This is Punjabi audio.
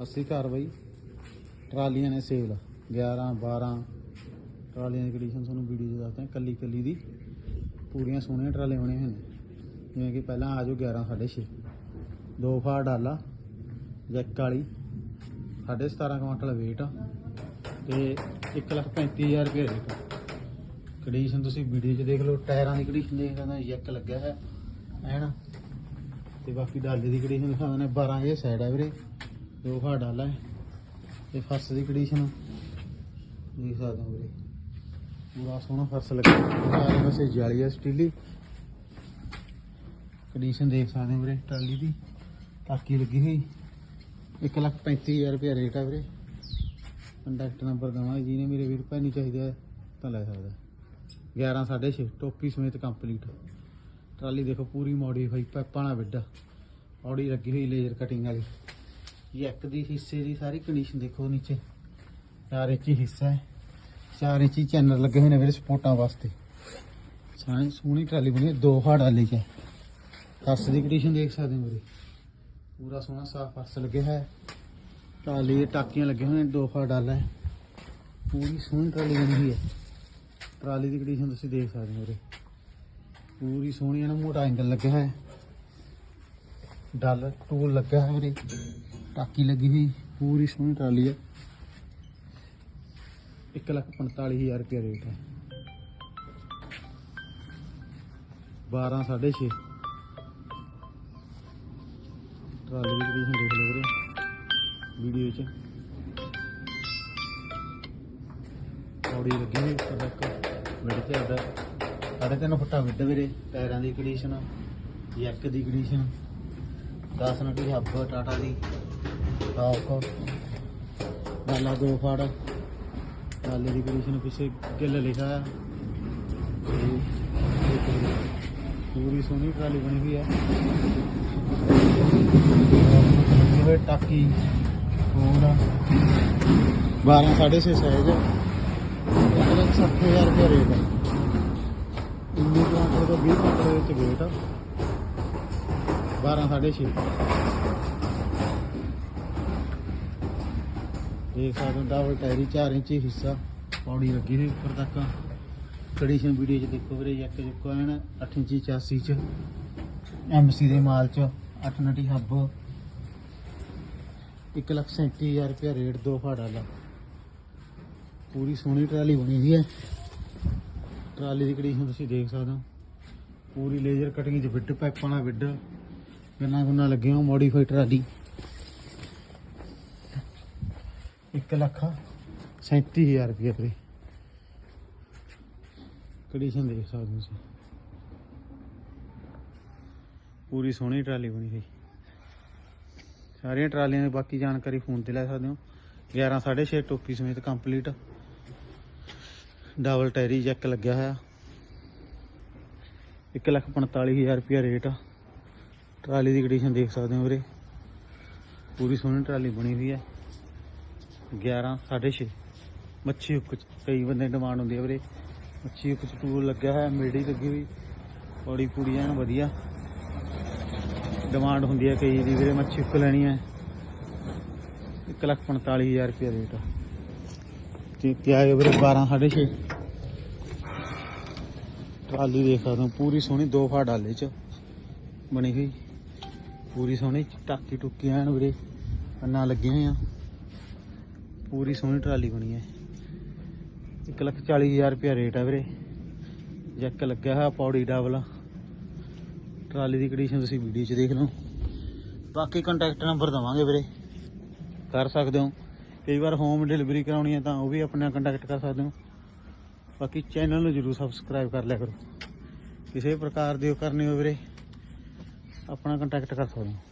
80 ਕਾਰਵਾਈ ਟਰਾਲੀਆਂ ਨੇ ਸੇਲ 11 12 ਟਰਾਲੀਆਂ ਦੀ ਕੰਡੀਸ਼ਨ ਤੁਹਾਨੂੰ ਵੀਡੀਓ 'ਚ ਦੱਸਦਾ ਕੱਲੀ ਕੱਲੀ ਦੀ। ਪੂਰੀਆਂ ਸੋਹਣੀਆਂ ਟਰਾਲੇ ਬਣੇ ਹੋਏ ਨੇ। ਜਿਵੇਂ ਕਿ ਪਹਿਲਾਂ ਆ ਜਾਓ 11 6.5 ਦੋ ਫਾਰ ਡਾਲਾ ਜੈਕ ਵਾਲੀ 17.5 ਕੁਇੰਟਲ weight ਤੇ 135000 ਰੁਪਏ ਰੇਟ ਕੰਡੀਸ਼ਨ ਤੁਸੀਂ ਵੀਡੀਓ 'ਚ ਦੇਖ ਲਓ, ਟਾਇਰਾਂ ਦੀ ਕੰਡੀਸ਼ਨ ਦੇਖ ਸਕਦੇ ਜੈਕ ਲੱਗਿਆ ਹੈ ਐਨ ਤੇ ਬਾਕੀ ਡਾਲੇ ਦੀ ਕੰਡੀਸ਼ਨ ਦਿਖਾਉਂਦੇ ਦਿੰਦੇ 12 ਇਹ ਸਾਈਡ ਹੈ ਵੀਰੇ। ਦੋ ਫਾਰ ਡਾਲਾ ਹੈ ਤੇ ਫਰਸ਼ ਦੀ ਕੰਡੀਸ਼ਨ ਦੇਖ ਸਕਦੇ ਹੋ ਵੀਰੇ। ਪੂਰਾ ਸੋਹਣਾ ਫਰਸ਼ ਲੱਗਾ। ਚਾਰੇ ਪਾਸੇ ਜਾਲੀ ਹੈ ਸਟੀਲੀ। ਕੰਡੀਸ਼ਨ ਦੇਖ ਸਕਦੇ ਹੋ ਵੀਰੇ ਟਰਾਲੀ ਦੀ। ਟਾਕੀ ਲੱਗੀ ਹੋਈ। 135000 ਰੁਪਏ ਰੇਟ ਹੈ ਵੀਰੇ। ਕੰਟੈਕਟ ਨੰਬਰ ਦਵਾਂਗੇ, ਜਿਹਨੇ ਮੇਰੇ ਵੀਰ ਭੈਣੀ ਚਾਹੀਦਾ ਤਾਂ ਲੈ ਸਕਦਾ 11 6.5 ਟੋਪੀ ਸਮੇਤ ਕੰਪਲੀਟ ਟਰਾਲੀ ਦੇਖੋ, ਪੂਰੀ ਮੋਡੀਫਾਈ ਪੈਪਾਂ ਨਾਲ ਵਿੱਡਾ। ਔੜੀ ਲੱਗੀ ਹੋਈ ਲੇਜ਼ਰ ਕਟਿੰਗ ਵਾਲੀ। ਯੈਕ ਦੀ ਹਿੱਸੇ ਦੀ ਸਾਰੀ ਕੰਡੀਸ਼ਨ ਦੇਖੋ ਨੀਚੇ। ਚਾਰ ਇੰਚ ਹੀ ਹਿੱਸਾ ਹੈ। ਚਾਰ ਇੰਚ ਹੀ ਚੈਨਲ ਲੱਗੇ ਹੋਏ ਨੇ ਵੀਰੇ ਸਪੋਰਟਾਂ ਵਾਸਤੇ। ਸਾਰੀ ਸੋਹਣੀ ਟਰਾਲੀ ਬਣੀ ਦੋ ਹਾੜ ਵਾਲੀ ਚ ਫਰਸ਼ ਦੀ ਕੰਡੀਸ਼ਨ ਦੇਖ ਸਕਦੇ ਹੋ ਵੀਰੇ। ਪੂਰਾ ਸੋਹਣਾ ਸਾਫ਼ ਫਰਸ਼ ਲੱਗਿਆ ਹੈ। ਟਰਾਲੀ ਦੇ ਟਾਕੀਆਂ ਲੱਗੇ ਹੋਏ ਨੇ, ਦੋ ਫਾੜ ਡਾਲਾ ਹੈ। ਪੂਰੀ ਸੋਹਣੀ ਟਰਾਲੀ ਬਣੀ ਹੋਈ ਹੈ। ਟਰਾਲੀ ਦੀ ਕੰਡੀਸ਼ਨ ਤੁਸੀਂ ਦੇਖ ਸਕਦੇ ਹੋ ਵੀਰੇ। ਪੂਰੀ ਸੋਹਣੀ ਨਾ, ਮੋਟਾ ਐਂਗਲ ਲੱਗਿਆ ਹੈ। ਡਾਲਰ ਟੂਲ ਲੱਗਾ ਹੈ ਵੀਰੇ। ਟਾਕੀ ਲੱਗੀ ਹੋਈ। ਪੂਰੀ ਸੋਹਣੀ ਟਰਾਲੀ ਹੈ 145000 ਰੁਪਏ ਰੇਟ ਹੈ। 12 6.5 ਟਰਾਲੀ ਦੀ ਕੰਡੀਸ਼ਨ ਦੇਖ ਲਓ ਵੀਰੇ, ਵੀਡੀਓ 'ਚ। ਔੜੀ ਲੱਗੀ ਹੋਈ, ਉੱਪਰ ਤੱਕ ਮਿਡ ਤੇ ਆਦਾ ਸਾਢੇ ਤਿੰਨ ਫੁੱਟਾ ਮਿਡ ਵੀਰੇ, ਟਾਇਰਾਂ ਦੀ ਕੰਡੀਸ਼ਨ ਜੈਕ ਦੀ ਕੰਡੀਸ਼ਨ 10 ਨਟੀ ਹੱਬ, ਟਾਟਾ ਦੀ। ਟਾਪ ਡਾਲਾ ਦੋ ਫਾੜ। ਡਾਲੇ ਦੀ ਕੰਡੀਸ਼ਨ ਪਿੱਛੇ ਗਿੱਲ ਲਿਖਿਆ। ਹੈ ਪੂਰੀ ਸੋਹਣੀ ਟਰਾਲੀ ਬਣੀ ਹੋਈ ਹੈ ਜਿਵੇਂ ਟਾਕੀ, ਹੋਰ 12 6.5 ਸਾਈਜ਼ ਮਤਲਬ 60000 ਰੁਪਏ ਰੇਟ ਹੈ 19 ਕੁਆਂਟਲ ਤੋਂ 20 ਕੁਆਂਟਲ ਦੇ ਵਿੱਚ weight ਆ। 12 6.5 ਦੇਖ ਸਕਦੇ ਹੋ ਡਬਲ ਟਾਇਰੀ 4 ਇੰਚੀ ਹਿੱਸਾ, ਪੌੜੀ ਲੱਗੀ ਹੋਈ ਉੱਪਰ ਤੱਕ। ਕੰਡੀਸ਼ਨ ਵੀਡੀਓ 'ਚ ਦੇਖੋ ਵੀਰੇ, ਇੱਕ ਜੁੱਕਾ ਐਨ 8 ਇੰਚੀ 84 ਚ ਐਮਸੀ ਦੇ ਮਾਲ ਚ 8 ਨਟੀ ਹੱਬ 137000 ਰੁਪਏ ਰੇਟ ਦੋ ਫਾੜਾ ਦਾ ਪੂਰੀ ਸੋਹਣੀ ਟਰਾਲੀ ਬਣੀ ਹੋਈ ਹੈ। ਟਰਾਲੀ ਦੀ ਕੰਡੀਸ਼ਨ ਤੁਸੀਂ ਦੇਖ ਸਕਦੇ ਹੋ। ਪੂਰੀ ਲੇਜ਼ਰ ਕਟਿੰਗ ਚ ਵਿੱਡ ਪਾਈਪਾਂ ਨਾਲ ਵਿੱਡ, ਗੰਨਾ ਗੁੰਨਾ ਲੱਗੇ ਹੋ ਮੋਡੀਫਾਈ ਟਰਾਲੀ। 1 ਲੱਖ 37000 ਰੁਪਏ ਵੀਰੇ। ਕੰਡੀਸ਼ਨ ਦੇਖ ਸਕਦੇ ਹੋ ਤੁਸੀਂ। ਪੂਰੀ ਸੋਹਣੀ ਟਰਾਲੀ ਬਣੀ ਹੋਈ। ਸਾਰੀਆਂ ਟਰਾਲੀਆਂ ਦੀ ਬਾਕੀ ਜਾਣਕਾਰੀ ਫੋਨ ਤੇ ਲੈ ਸਕਦੇ ਹੋ। 11 6.5 ਟੋਪੀ ਸਮੇਤ ਕੰਪਲੀਟ ਡਬਲ ਟਾਇਰੀ ਜੈਕ ਲੱਗਿਆ ਹੋਇਆ। 145000 ਰੁਪਿਆ ਰੇਟ ਆ। ਟਰਾਲੀ ਦੀ ਕੰਡੀਸ਼ਨ ਦੇਖ ਸਕਦੇ ਹੋ ਵੀਰੇ। ਪੂਰੀ ਸੋਹਣੀ ਟਰਾਲੀ ਬਣੀ ਹੋਈ ਹੈ। 11 6.5 ਮੱਛੀ ਹੁੱਕ ਚ, ਕਈ ਬੰਦੇ ਡਿਮਾਂਡ ਹੁੰਦੀ ਹੈ ਵੀਰੇ। ਮੱਛੀ ਹੁੱਕ ਚ ਟੂਰ ਲੱਗਿਆ ਹੋਇਆ ਮੇੜੀ ਲੱਗੀ ਹੋਈ। ਪੌੜੀ ਪੂੜੀ ਐਨ ਵਧੀਆ। ਡਿਮਾਂਡ ਹੁੰਦੀ ਹੈ ਕਈ ਦੀ ਵੀਰੇ, ਮੱਛੀ ਹੁੱਕ ਲੈਣੀ ਹੈ 145000 ਰੁਪਏ ਰੇਟ ਆ। ਤੇ ਕਿਆ ਹੈ ਵੀਰੇ 12 6.5 ਟਰਾਲੀ ਦੇਖ ਸਕਦੇ ਹੋ ਪੂਰੀ ਸੋਹਣੀ ਦੋ ਫਾ ਡਾਲੇ ਚ ਬਣੀ ਹੋਈ। ਪੂਰੀ ਸੋਹਣੀ, ਟਾਕੀ ਟੁੱਕੀ ਐਨ ਵੀਰੇ ਕੰਨਾਂ ਲੱਗੇ ਹੋਏ ਆ ਪੂਰੀ ਸੋਹਣੀ ਟਰਾਲੀ ਬਣੀ ਹੈ 140000 ਰੁਪਏ ਰੇਟ ਹੈ ਵੀਰੇ। ਜੈਕ ਲੱਗਿਆ ਹੋਇਆ ਪੌੜੀ ਡਬਲ। ਟਰਾਲੀ ਦੀ ਕੰਡੀਸ਼ਨ ਤੁਸੀਂ ਵੀਡੀਓ 'ਚ ਦੇਖ ਲਓ। ਬਾਕੀ ਕੰਟੈਕਟ ਨੰਬਰ ਦਵਾਂਗੇ ਵੀਰੇ। ਕਰ ਸਕਦੇ ਹੋ। ਕਈ ਵਾਰ ਹੋਮ ਡਿਲੀਵਰੀ ਕਰਾਉਣੀ ਹੈ ਤਾਂ ਉਹ ਵੀ ਆਪਣਾ ਕੰਟੈਕਟ ਕਰ ਸਕਦੇ ਹੋ। ਬਾਕੀ ਚੈਨਲ ਨੂੰ ਜਰੂਰ ਸਬਸਕ੍ਰਾਈਬ ਕਰ ਲਿਆ ਕਰੋ। ਕਿਸੇ ਪ੍ਰਕਾਰ ਦੀ ਉਹ ਕਰਨੀ ਹੋ ਵੀਰੇ, ਆਪਣਾ ਕੰਟੈਕਟ ਕਰ ਸਕਦੇ ਹੋ।